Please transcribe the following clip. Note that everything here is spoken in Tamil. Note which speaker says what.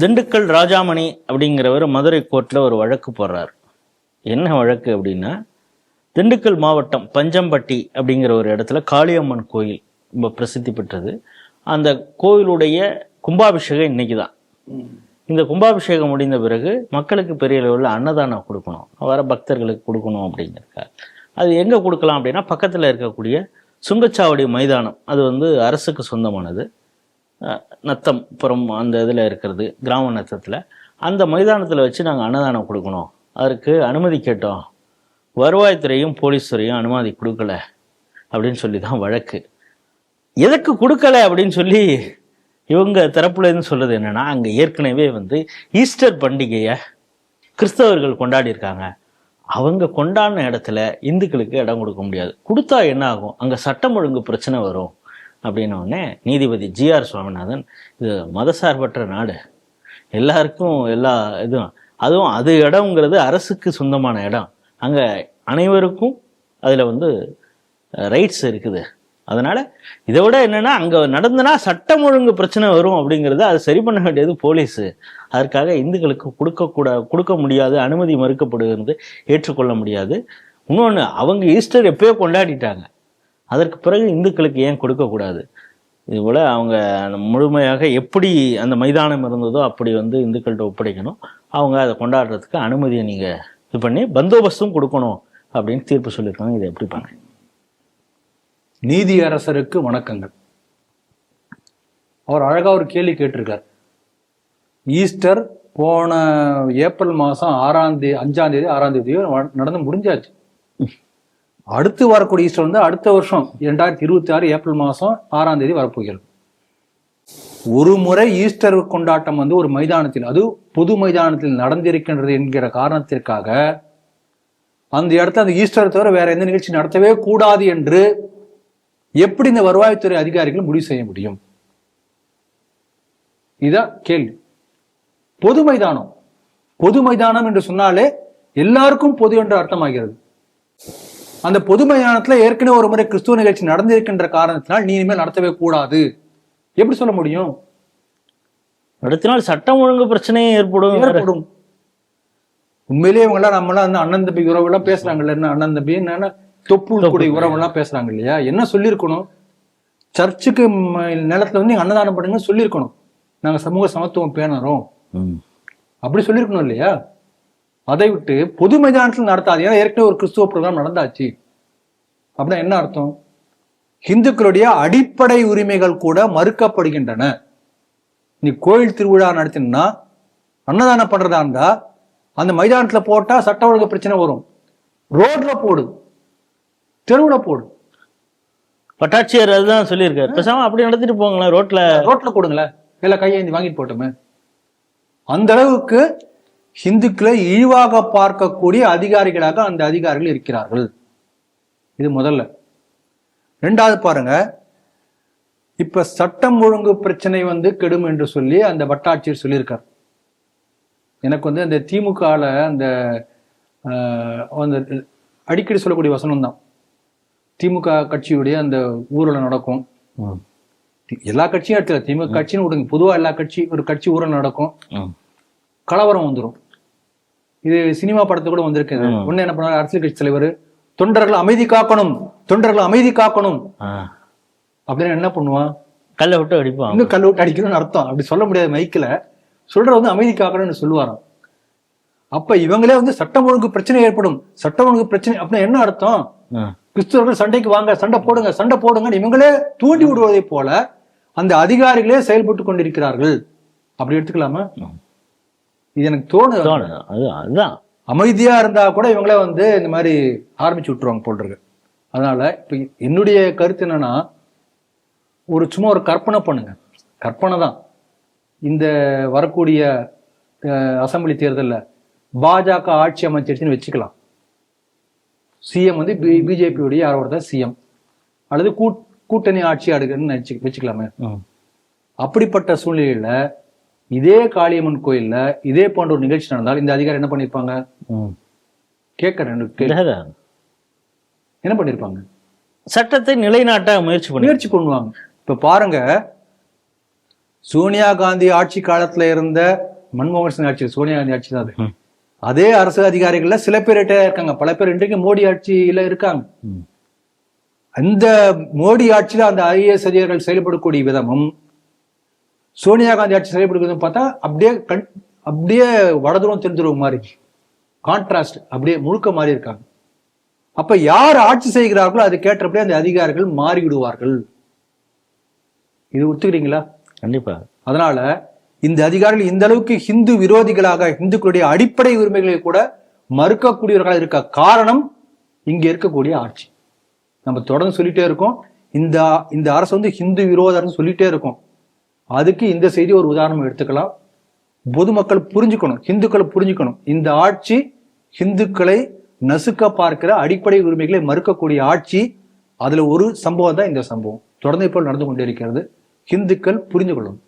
Speaker 1: திண்டுக்கல் ராஜாமணி அப்படிங்கிறவர் மதுரை கோர்ட்டில் ஒரு வழக்கு போடுறார். என்ன வழக்கு அப்படின்னா திண்டுக்கல் மாவட்டம் பஞ்சம்பட்டி அப்படிங்கிற ஒரு இடத்துல காளியம்மன் கோயில் ரொம்ப பிரசித்தி பெற்றது. அந்த கோயிலுடைய கும்பாபிஷேகம் இன்னைக்கு தான் இந்த கும்பாபிஷேகம் முடிந்த பிறகு மக்களுக்கு பெரிய அளவில் அன்னதானம் கொடுக்கணும். வர பக்தர்களுக்கு கொடுக்கணும் அப்படிங்கிறக்கார் அது எங்கே கொடுக்கலாம் அப்படின்னா பக்கத்தில் இருக்கக்கூடிய சுங்கச்சாவடி மைதானம். அது வந்து அரசுக்கு சொந்தமானது. நத்தம் புறம் அந்த இதில் இருக்கிறது கிராம நத்தத்தில். அந்த மைதானத்தில் வச்சு நாங்கள் அன்னதானம் கொடுக்கணும். அதற்கு அனுமதி கேட்டோம். வருவாய்த்துறையும் போலீஸ் துறையும் அனுமதி கொடுக்கல அப்படின்னு சொல்லி தான் வழக்கு. எதுக்கு கொடுக்கல அப்படின்னு சொல்லி இவங்க தரப்புலேருந்து சொல்கிறது என்னென்னா என்னன்னா ஏற்கனவே வந்து ஈஸ்டர் பண்டிகையை கிறிஸ்தவர்கள் கொண்டாடி இருக்காங்க. அவங்க கொண்டாடின இடத்துல இந்துக்களுக்கு இடம் கொடுக்க முடியாது. கொடுத்தா என்ன ஆகும்? அங்கே சட்டம் ஒழுங்கு பிரச்சனை வரும். அப்படின்னோடனே நீதிபதி ஜிஆர் சுவாமிநாதன் இது மதசார்பற்ற நாடு. எல்லாருக்கும் எல்லா இதுவும் அதுவும் அது இடம்ங்கிறது அரசுக்கு சொந்தமான இடம். அங்கே அனைவருக்கும் அதில் வந்து ரைட்ஸ் இருக்குது. அதனால் இதை விட என்னென்னா அங்கே நடந்தனா சட்டம் ஒழுங்கு பிரச்சனை வரும் அப்படிங்கிறது அது சரி பண்ண வேண்டியது போலீஸு. அதற்காக இந்துக்களுக்கு கொடுக்கக்கூட கொடுக்க முடியாது அனுமதி மறுக்கப்படுகிறது ஏற்றுக்கொள்ள முடியாது. இன்னொன்று அவங்க ஈஸ்டர் எப்பயோ கொண்டாடிட்டாங்க. அதற்கு பிறகு இந்துக்களுக்கு ஏன் கொடுக்கக்கூடாது இதுபோல் அவங்க முழுமையாக எப்படி அந்த மைதானம் இருந்ததோ அப்படி வந்து இந்துக்கள்கிட்ட ஒப்படைக்கணும். அவங்க அதை கொண்டாடுறதுக்கு அனுமதியை நீங்கள் இது பண்ணி பந்தோபஸ்தும் கொடுக்கணும் அப்படின்னு தீர்ப்பு சொல்லியிருக்காங்க. இதை எப்படி பாருங்க.
Speaker 2: நீதி அரசருக்கு வணக்கங்கள். அவர் அழகாக ஒரு கேள்வி கேட்டிருக்கார். ஈஸ்டர் போன ஏப்ரல் மாதம் ஆறாம் தேதி அஞ்சாம் தேதி ஆறாம் தேதியோ நடந்து முடிஞ்சாச்சு. அடுத்து வரக்கூடிய ஈஸ்டர் வந்து அடுத்த வருஷம் இரண்டாயிரத்தி இருபத்தி ஆறு ஏப்ரல் மாதம் ஆறாம் தேதி வரப்போகிறது. ஒரு முறை ஈஸ்டர் கொண்டாட்டம் வந்து ஒரு மைதானத்தில் அது பொது மைதானத்தில் நடந்திருக்கின்றது என்கிற காரணத்திற்காக அந்த இடத்துல அந்த ஈஸ்டர் தவிர வேற எந்த நிகழ்ச்சி நடத்தவே கூடாது என்று எப்படி இந்த வருவாய்த்துறை அதிகாரிகள் முடிவு செய்ய முடியும்? இதான் கேள்வி. பொது மைதானம். பொது மைதானம் என்று சொன்னாலே எல்லாருக்கும் பொது என்று அர்த்தமாகிறது. அந்த பொது மைதானத்துல ஏற்கனவே ஒரு முறை கிறிஸ்துவ நிகழ்ச்சி நடந்திருக்கின்ற காரணத்தினால் நீ இனிமேல் நடத்தவே கூடாது. எப்படி சொல்ல முடியும்?
Speaker 1: அடுத்த நாள் சட்டம் ஒழுங்கு பிரச்சனையும் ஏற்படும்.
Speaker 2: ஏற்படும். உண்மையிலேயே இவங்க எல்லாம் நம்ம எல்லாம் வந்து அண்ணன் தம்பி உறவு எல்லாம் பேசுறாங்கல்ல என்ன அண்ணன் தம்பி என்ன தொப்புள் கூடிய உறவு எல்லாம் பேசுறாங்க இல்லையா என்ன சொல்லியிருக்கணும்? சர்ச்சுக்கு நிலத்துல வந்து அன்னதானம் பண்ணுங்க சொல்லியிருக்கணும். நாங்க சமூக சமத்துவம் பேணறோம். அப்படி சொல்லியிருக்கணும் இல்லையா? அதை விட்டு பொது மைதானத்தில் நடத்தாது. ஏன்னா ஏற்கனவே ஒரு கிறிஸ்துவ ப்ரோக்ராம் நடந்தாச்சு. அப்படின்னா என்ன அர்த்தம்? இந்துக்களுடைய அடிப்படை உரிமைகள் கூட மறுக்கப்படுகின்றன. நீ கோயில் திருவிழா நடத்தினா அன்னதானம் பண்றதா இருந்தா அந்த மைதானத்துல போட்டா சட்ட ஒழுங்கு பிரச்சனை வரும். ரோட்ல போடு. தெருவுல போடு.
Speaker 1: வட்டாட்சியர் அதுதான் சொல்லியிருக்காரு. பேசாம அப்படி நடத்திட்டு போங்களேன் ரோட்ல.
Speaker 2: ரோட்ல போடுங்களேன். இல்ல கையேந்தி வாங்கிட்டு போட்டோமே. அந்த அளவுக்கு இந்துக்களை இழிவாக பார்க்கக்கூடிய அதிகாரிகளாக அந்த அதிகாரிகள் இருக்கிறார்கள். இது முதல்ல. ரெண்டாவது பாருங்க. இப்ப சட்டம் ஒழுங்கு பிரச்சனை வந்து கெடும் என்று சொல்லி அந்த வட்டாட்சியர் சொல்லியிருக்கார். எனக்கு வந்து அந்த திமுகல அந்த அந்த அடிக்கடி சொல்லக்கூடிய வசனம் தான். திமுக கட்சியுடைய அந்த ஊரில் நடக்கும். எல்லா கட்சியும் இடத்துல திமுக கட்சின்னு விடுங்க. பொதுவா எல்லா கட்சி ஒரு கட்சி ஊரல் நடக்கும். கலவரம் வந்துரும். இது சினிமா படத்து கூட வந்திருக்கு. ஒண்ணு என்ன பண்ணாரு? அரசியல் கட்சி தலைவர் தொண்டர்கள் அமைதி காக்கணும் தொண்டர்கள் அமைதி காக்கணும். அப்படின்னு என்ன பண்ணுவான்
Speaker 1: கல்லை விட்டு அடிப்பான்.
Speaker 2: இன்னும் கல் விட்டு அடிக்கணும்னு அர்த்தம். அப்படி சொல்ல முடியாது மைக்கில். சொல்ற வந்து அமைதி காக்கணும்னு சொல்லுவாராம். அப்ப இவங்களே வந்து சட்டம் ஒழுங்கு பிரச்சனை ஏற்படும். சட்டம் ஒழுங்கு பிரச்சனை அப்படின்னா என்ன அர்த்தம். கிறிஸ்தவர்கள் சண்டைக்கு வாங்க சண்டை போடுங்க சண்டை போடுங்கன்னு இவங்களே தூண்டி விடுவதை போல அந்த அதிகாரிகளே செயல்பட்டு கொண்டிருக்கிறார்கள். அப்படி எடுத்துக்கலாமா. இது எனக்கு தோணுது.
Speaker 1: தோணுது. அது அதுதான்.
Speaker 2: அமைதியா இருந்தா கூட இவங்களே வந்து இந்த மாதிரி ஆரம்பிச்சு விட்டுருவாங்க போல் இருக்கு. அதனால இப்ப என்னுடைய கருத்து என்னன்னா ஒரு சும்மா ஒரு கற்பனை பண்ணுங்க. கற்பனை தான். இந்த வரக்கூடிய அசெம்பிளி தேர்தல்ல பாஜக ஆட்சி அமைச்சிருச்சுன்னு வச்சுக்கலாம். சிஎம் வந்து பிஜேபியுடைய யாரோ ஒருத்தர் சிஎம். அல்லது கூட்- கூட்டணி ஆட்சி அடுக்குன்னு நினைச்சு வச்சுக்கலாமே. அப்படிப்பட்ட சூழ்நிலையில இதே காளியம்மன் கோயில்ல இதே போன்ற ஒரு நிகழ்ச்சி நடந்தால் இந்த அதிகாரி என்ன பண்ணிருப்பாங்க. கேட்கறேன். என்ன பண்ணிருப்பாங்க?
Speaker 1: சட்டத்தை நிலைநாட்ட முயற்சி
Speaker 2: முயற்சி பண்ணுவாங்க. இப்ப பாருங்க சோனியா காந்தி ஆட்சி காலத்துல இருந்த மன்மோகன் சிங் ஆட்சி சோனியா காந்தி ஆட்சி தான் அது. அரசு அதிகாரிகள்ல சில பேர் ரிட்டையர் இருக்காங்க. பல பேர் இன்றைக்கு மோடி ஆட்சியில இருக்காங்க. அந்த மோடி ஆட்சியில அந்த ஐஏஎஸ் அதிகாரிகள் செயல்படக்கூடிய விதமும் சோனியா காந்தி ஆட்சி செயல்படுவதும் பார்த்தா அப்படியே கண் அப்படியே வடதுருவம் தெரிஞ்சிருவ மாதிரி. கான்ட்ராஸ்ட் அப்படியே முழுக்க மாறி இருக்காங்க. அப்ப யார் ஆட்சி செய்கிறார்களோ அது கேட்டபடியே அந்த அதிகாரிகள் மாறிவிடுவார்கள். இது ஒத்துக்கிறீங்களா?
Speaker 1: கண்டிப்பா.
Speaker 2: அதனால இந்த அதிகாரிகள் இந்த அளவுக்கு ஹிந்து விரோதிகளாக இந்துக்களுடைய அடிப்படை உரிமைகளை கூட மறுக்கக்கூடியவர்களாக இருக்க காரணம் இங்க இருக்கக்கூடிய ஆட்சி. நம்ம தொடர்ந்து சொல்லிட்டே இருக்கோம். இந்த இந்த அரசு வந்து ஹிந்து விரோத அரசு சொல்லிட்டே இருக்கோம். அதுக்கு இந்த செய்தி ஒரு உதாரணம் எடுத்துக்கலாம். பொதுமக்கள் புரிஞ்சுக்கணும் ஹிந்துக்கள் புரிஞ்சுக்கணும். இந்த ஆட்சி ஹிந்துக்களை நசுக்க பார்க்கிற அடிப்படை உரிமைகளை மறுக்கக்கூடிய ஆட்சி அதுல ஒரு சம்பவம் தான் இந்த சம்பவம். தொடர்ந்து இப்போ நடந்து கொண்டிருக்கிறது. ஹிந்துக்கள் புரிந்து கொள்ளணும்